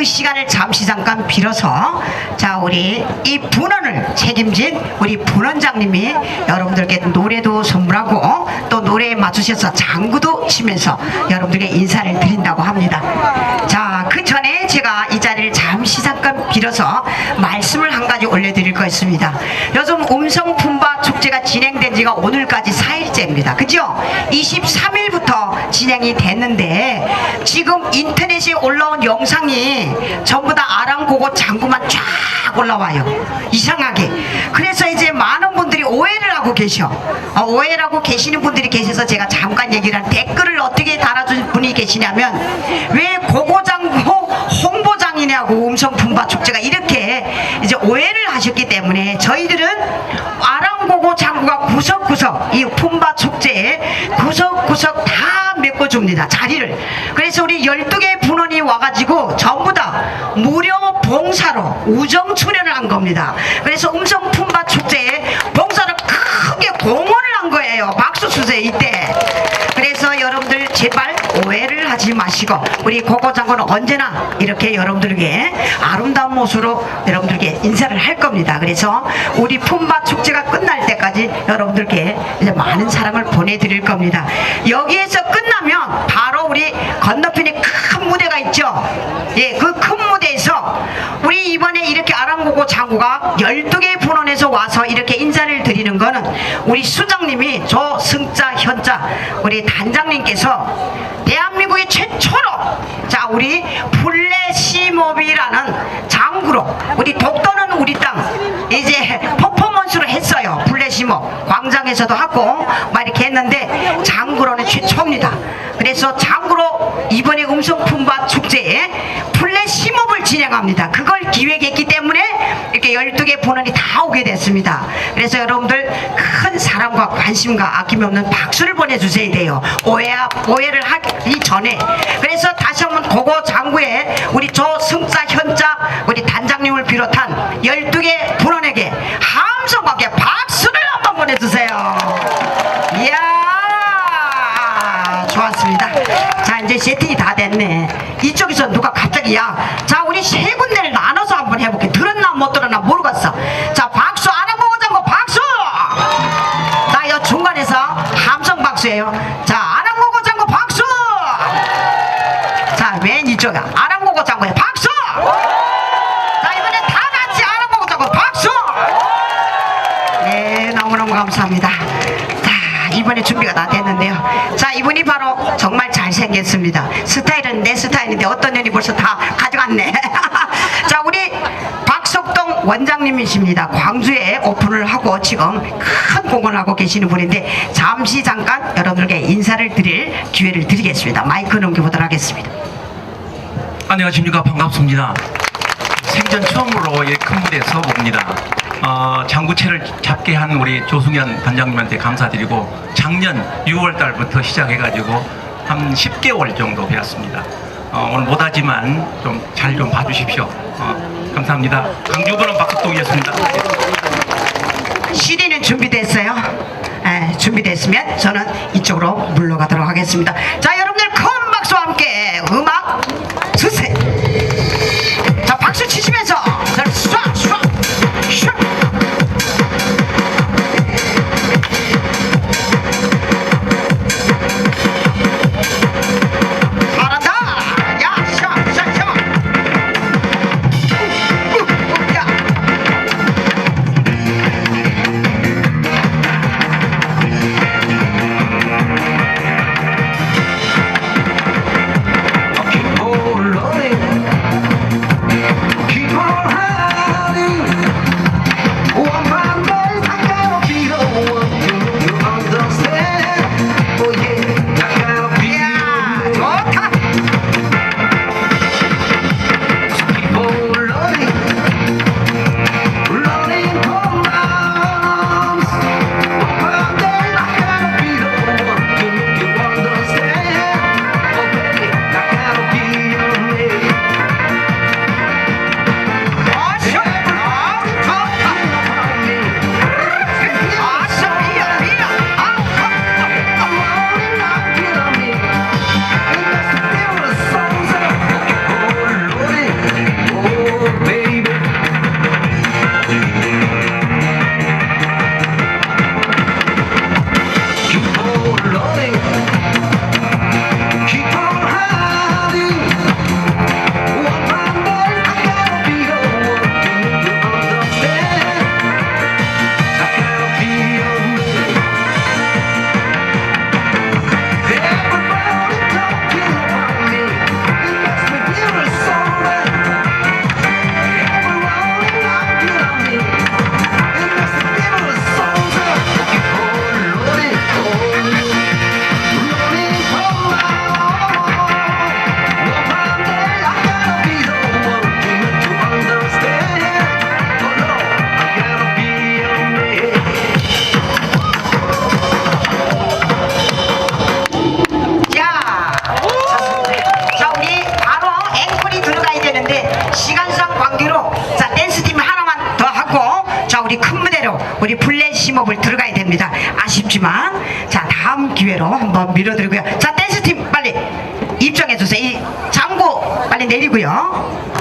그 시간을 잠시 잠깐 빌어서 자 우리 이 분원을 책임진 우리 분원장님이 여러분들께 노래도 선물하고 또 노래에 맞추셔서 장구도 치면서 여러분들께 인사를 드린다고 합니다. 자 그 전에 제가 이 자리를 잠시 잠깐 빌어서 말씀을 한 가지 올려드릴 거 있습니다. 요즘 음성 품바 축제가 진행된 지가 오늘까지 4일째입니다. 그죠? 23일부터 진행이 됐는데 지금 인터넷에 올라온 영상이 전부 다 아랑고고 장구만 쫙 올라와요. 이상하게. 그래서 이제 많은 분들이 오해를 하고 계셔. 어, 오해를 하고 계시는 분들이 계셔서 제가 잠깐 얘기를 한 댓글을 어떻게 달아준 분이 계시냐면 왜 고고장고 홍보장이냐고 음성 품바 축제가 이렇게 이제 오해를 하셨기 때문에 저희들은 아랑고고 장구가 구석구석 이 품바 축제에 구석구석 다 메꿔줍니다 자리를. 그래서 우리 12개 분원이 와가지고 전부 다 무료 봉사로 우정 출연을 한 겁니다. 그래서 음성 품바 축제에 봉사를 크게 공헌을 한 거예요 박수 주세요 이때. 그래서 여러분들 제발 하지 마시고 우리 고고장군은 언제나 이렇게 여러분들에게 아름다운 모습으로 여러분들께 인사를 할 겁니다. 그래서 우리 품바 축제가 끝날 때까지 여러분들께 이제 많은 사랑을 보내드릴 겁니다. 여기에서 끝나면 바로 우리 건너편에 큰 무대가 있죠. 예, 그큰 무대에서 우리 이번에 이렇게 아랑고고 장구가 12개 분원에서 와서 이렇게 인사를 드리는 거는 우리 수장님이 저 승자 현자 우리 단장님께서 대한민국의 최초로 자 우리 플래시몹이라는 장구로 우리 독도는 우리 땅 이제 퍼포먼스로 했어요. 플래시몹. 광장에서도 하고 막 이렇게 했는데 장구로는 최초입니다. 그래서 장구로 이번에 음성품바 축제에 진행합니다. 그걸 기획했기 때문에 이렇게 12개 분원이 다 오게 됐습니다. 그래서 여러분들 큰 사랑과 관심과 아낌이 없는 박수를 보내주셔야 돼요. 오해, 오해를 하기 전에. 그래서 다시 한번 고고 장구에 우리 조 승자 현자 우리 단장님을 비롯한 12개 분원에게 함성과 함께 박수를 한번 보내주세요. 이야 좋았습니다. 자 이제 세팅이 다 됐네. 이쪽에서 누가 갑자기 야 자 우리 세 군데를 나눠서 한번 해볼게 들었나 못 들었나 모르겠어 자 박수 안 하고 오자고 박수 자, 이 중간에서 함성 박수예요. 자, 아랑고고 장고 박수! 자, 맨 이쪽에 아랑고고 장고에 박수! 자, 이번에 다 같이 아랑고고 장고 박수! 네, 너무너무 감사합니다. 자, 이번에 준비가 다 됐는데요. 자, 이분이 바로 정말 잘 생겼습니다. 스타일은 내 스타일인데 어떤 년이 벌써 다 가져갔네. 자, 우리 박석동 원장님이십니다. 광주에 오픈을 하고 지금 큰 공헌을 하고 계시는 분인데 잠시 잠깐 여러분들께 인사를 드릴 기회를 드리겠습니다. 마이크 넘겨보도록 하겠습니다. 안녕하십니까 반갑습니다. 생전 처음으로 이큰 무대에 서봅니다. 어, 장구채를 잡게 한 우리 조승현 단장님한테 감사드리고 작년 6월 달부터 시작해가지고 한 10개월 정도 되었습니다. 어, 오늘 못하지만 좀 잘 좀 봐주십시오. 어, 감사합니다. 강주분은 박석동이었습니다. CD는 준비됐어요? 예, 준비됐으면 저는 이쪽으로 물러가도록 하겠습니다. 자, 여러분 기회로 한번 밀어드리고요. 자 댄스팀 빨리 입장해 주세요. 이 장구 빨리 내리고요.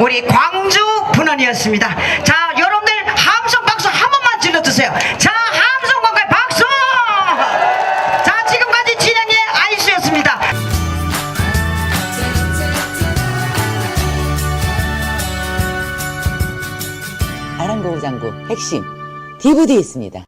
우리 광주 분원이었습니다. 자 여러분들 함성 박수 한 번만 질러주세요. 자 함성 광고의 박수! 자 지금까지 진행의 아이수였습니다. 아랑고장구 핵심 DVD 있습니다.